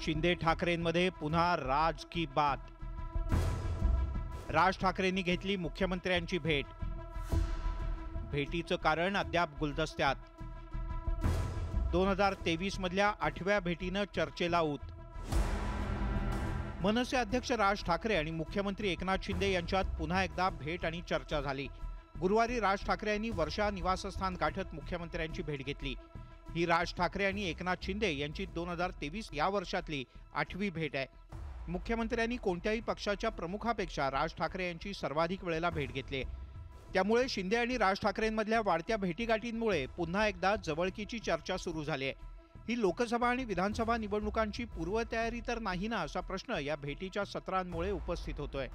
शिंदे ठाकरेंमध्ये पुन्हा राज की बात. राज ठाकरेंनी घेतली मुख्यमंत्र्यांची भेट. भेटीचं कारण अद्याप गुलदस्त्यात. दोन हजार तेवीस मधल्या आठव्या भेटीनं चर्चेला ऊत. मनसे अध्यक्ष राज ठाकरे आणि मुख्यमंत्री एकनाथ शिंदे यांच्यात पुन्हा एकदा भेट आणि चर्चा झाली. गुरुवारी राज ठाकरे यांनी वर्षा निवासस्थान गाठत मुख्यमंत्र्यांची भेट घेतली. ही राज ठाकरे आणि एकनाथ शिंदे यांची दोन हजार तेवीस या वर्षातली आठवी भेट आहे. मुख्यमंत्र्यांनी कोणत्याही पक्षाच्या प्रमुखापेक्षा राज ठाकरे यांची सर्वाधिक वेळेला भेट घेतली आहे. त्यामुळे शिंदे आणि राज ठाकरेंमधल्या वाढत्या भेटीगाठींमुळे पुन्हा एकदा जवळकीची चर्चा सुरू झाली आहे. ही लोकसभा आणि विधानसभा निवडणुकांची पूर्वतयारी तर नाही ना असा प्रश्न या भेटीच्या सत्रांमुळे उपस्थित होतोय.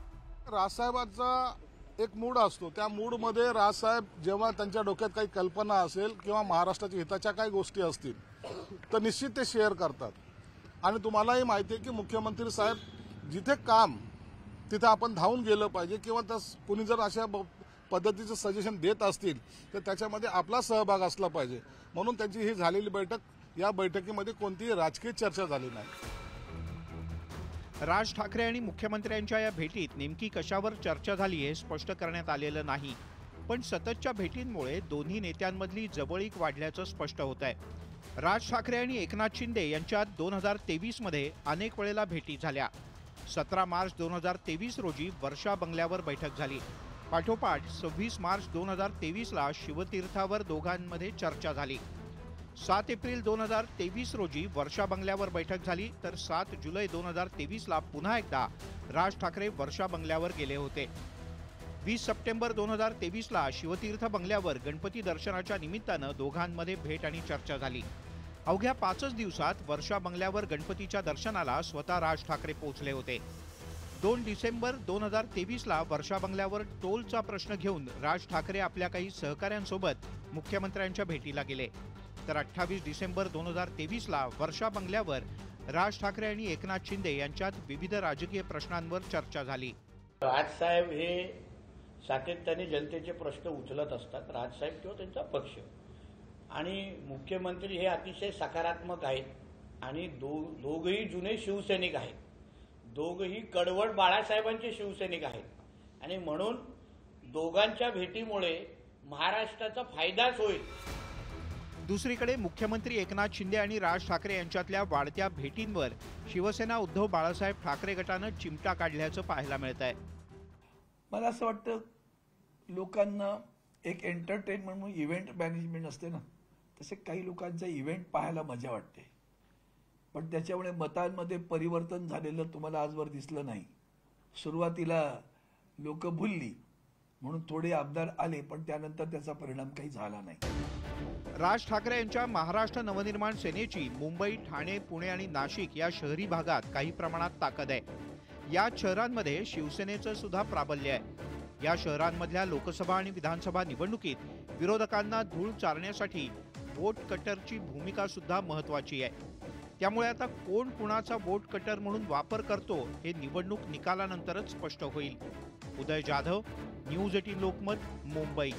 राजसाहेबांचा एक मूड असतो. त्या मूडमध्ये राजसाहेब जेव्हा त्यांच्या डोक्यात काही कल्पना असेल किंवा महाराष्ट्राच्या हिताच्या काही गोष्टी असतील तर निश्चित ते शेअर करतात. आणि तुम्हालाही माहिती आहे की मुख्यमंत्री साहेब जिथे काम तिथे आपण धावून गेलं पाहिजे किंवा तस कुणी जर अशा पद्धतीचं सजेशन देत असतील तर त्याच्यामध्ये आपला सहभाग असला पाहिजे. म्हणून त्यांची ही झालेली बैठक या बैठकीमध्ये कोणतीही राजकीय चर्चा झाली नाही. राज ठाकरे आणि मुख्यमंत्र्यांच्या या भेटीत नेमकी कशावर चर्चा झाली हे स्पष्ट करण्यात आलेलं नाही. पण सततच्या भेटींमुळे दोन्ही नेत्यांमधली जवळीक वाढल्याचं स्पष्ट होत आहे राज ठाकरे आणि एकनाथ शिंदे यांच्यात दोन हजार तेवीसमध्ये अनेक वेळेला भेटी झाल्या. सतरा मार्च दोन हजार तेवीस रोजी वर्षा बंगल्यावर बैठक झाली. पाठोपाठ सव्वीस मार्च दोन हजार तेवीसला शिवतीर्थावर दोघांमध्ये चर्चा झाली. सात एप्रिल दोन हजार तेवीस रोजी वर्षा बंगल्यावर बैठक झाली तर सात जुलै दोन हजार तेवीसला पुन्हा एकदा राज ठाकरे वर्षा बंगल्यावर गेले होते. वीस सप्टेंबर दोन हजार तेवीसला शिवतीर्थ बंगल्यावर गणपती दर्शनाच्या निमित्तानं दोघांमध्ये भेट आणि चर्चा झाली. अवघ्या पाचच दिवसात वर्षा बंगल्यावर गणपतीच्या दर्शनाला स्वतः राज ठाकरे पोहोचले होते. दोन डिसेंबर दोन हजार तेवीसला वर्षा बंगल्यावर टोलचा प्रश्न घेऊन राज ठाकरे आपल्या काही सहकाऱ्यांसोबत मुख्यमंत्र्यांच्या भेटीला गेले. तर अठ्ठावीस डिसेंबर दोन हजार तेवीसला वर्षा बंगल्यावर राज ठाकरे आणि एकनाथ शिंदे यांच्यात विविध राजकीय प्रश्नांवर चर्चा झाली. राजसाहेब हे सातत्याने जनतेचे प्रश्न उचलत असतात. राजसाहेब किंवा त्यांचा पक्ष. आणि मुख्यमंत्री हे अतिशय सकारात्मक आहेत आणि दो दोघही जुने शिवसैनिक आहेत. दोघही कडवड बाळासाहेबांचे शिवसैनिक आहेत. आणि म्हणून दोघांच्या भेटीमुळे महाराष्ट्राचा फायदाच होईल. दुसरीकडे मुख्यमंत्री एकनाथ शिंदे आणि राज ठाकरे यांच्यातल्या वाढत्या भेटींवर शिवसेना उद्धव बाळासाहेब ठाकरे गटानं चिमटा काढल्याचं पाहायला मिळत आहे. मला असं वाटतं लोकांना एक एंटरटेनमेंट म्हणून इव्हेंट मॅनेजमेंट असते ना तसे काही लोकांचा इव्हेंट पाहायला मजा वाटते. पण त्याच्यामुळे मतांमध्ये परिवर्तन झालेलं तुम्हाला आजवर दिसलं नाही. सुरुवातीला लोक भुलली म्हणून थोडे आमदार आले पण त्यानंतर त्याचा परिणाम काही झाला नाही. राज ठाकरे यांच्या महाराष्ट्र नवनिर्माण सेनेची मुंबई ठाणे पुणे आणि नाशिक या शहरी भागात काही प्रमाणात ताकद आहे. या शहरांमध्ये शिवसेनेचं सुद्धा प्राबल्य आहे. या शहरांमधल्या लोकसभा आणि विधानसभा निवडणुकीत विरोधकांना धूळ चारण्यासाठी वोट कटरची भूमिका सुद्धा महत्वाची आहे. त्यामुळे आता कोण कुणाचा बोट कटर म्हणून वापर करतो हे निवडणूक निकालानंतरच स्पष्ट होईल. Uday Jadhav news eighteen Lokmat Mumbai.